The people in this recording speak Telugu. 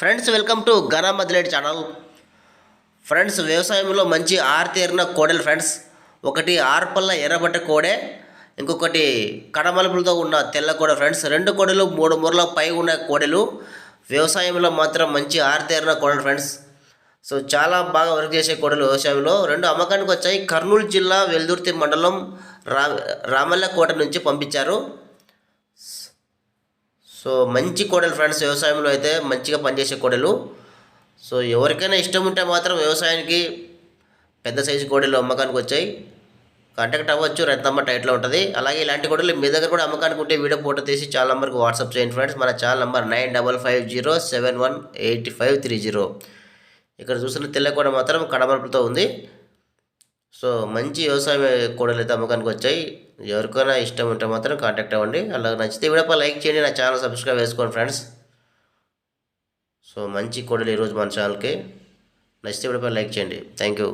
Friends welcome to Gana Madileti channel friends వ్యవసాయంలో మంచి ఆరితేరిన కోడలు ఫ్రెండ్స్ ఒకటి ఆర్పల్ల ఎర్రబట్ట కోడే ఇంకొకటి కడమలుపులతో ఉన్న తెల్ల కోడ ఫ్రెండ్స్ రెండు కోడలు మూడు మూరల పై ఉన్న కోడలు. వ్యవసాయంలో మాత్రం మంచి ఆరితేరిన కోడలు ఫ్రెండ్స్ సో చాలా బాగా వర్క్ చేసే కోడలు వ్యవసాయంలో. రెండు అమ్మకానికి వచ్చాయి. కర్నూలు జిల్లా వెల్దుర్తి మండలం రా రామల్లకోట నుంచి పంపించారు. సో మంచి కోడలు ఫ్రెండ్స్ వ్యవసాయంలో అయితే మంచిగా పనిచేసే కోడలు. సో ఎవరికైనా ఇష్టం ఉంటే మాత్రం వ్యవసాయానికి పెద్ద సైజు కోడలు అమ్మకానికి వచ్చాయి. కాంటాక్ట్ అవ్వచ్చు రత్నమ్మ టైట్లో ఉంటుంది. అలాగే ఇలాంటి కోడలు మీ దగ్గర కూడా అమ్మకానికి ఉంటే వీడియో ఫోటో తీసి చాలా నెంబర్కి వాట్సాప్ చేయండి ఫ్రెండ్స్. మన channel number nine double five zero seven one eight five three zero ఇక్కడ చూసిన తెల్ల కూడా మాత్రం కడమలుపుతో ఉంది. సో మంచి వ్యవసాయ కూడలు అయితే అమ్మకానికి వచ్చాయి. ఎవరికైనా ఇష్టం ఉంటే మాత్రం కాంటాక్ట్ అవ్వండి. అలాగే నచ్చితే వీడియో లైక్ చేయండి. నా ఛానల్ సబ్స్క్రైబ్ చేసుకోండి ఫ్రెండ్స్. సో మంచి కూడలు ఈరోజు మన ఛానల్కి. నచ్చితే వీడియో లైక్ చేయండి. Thank you.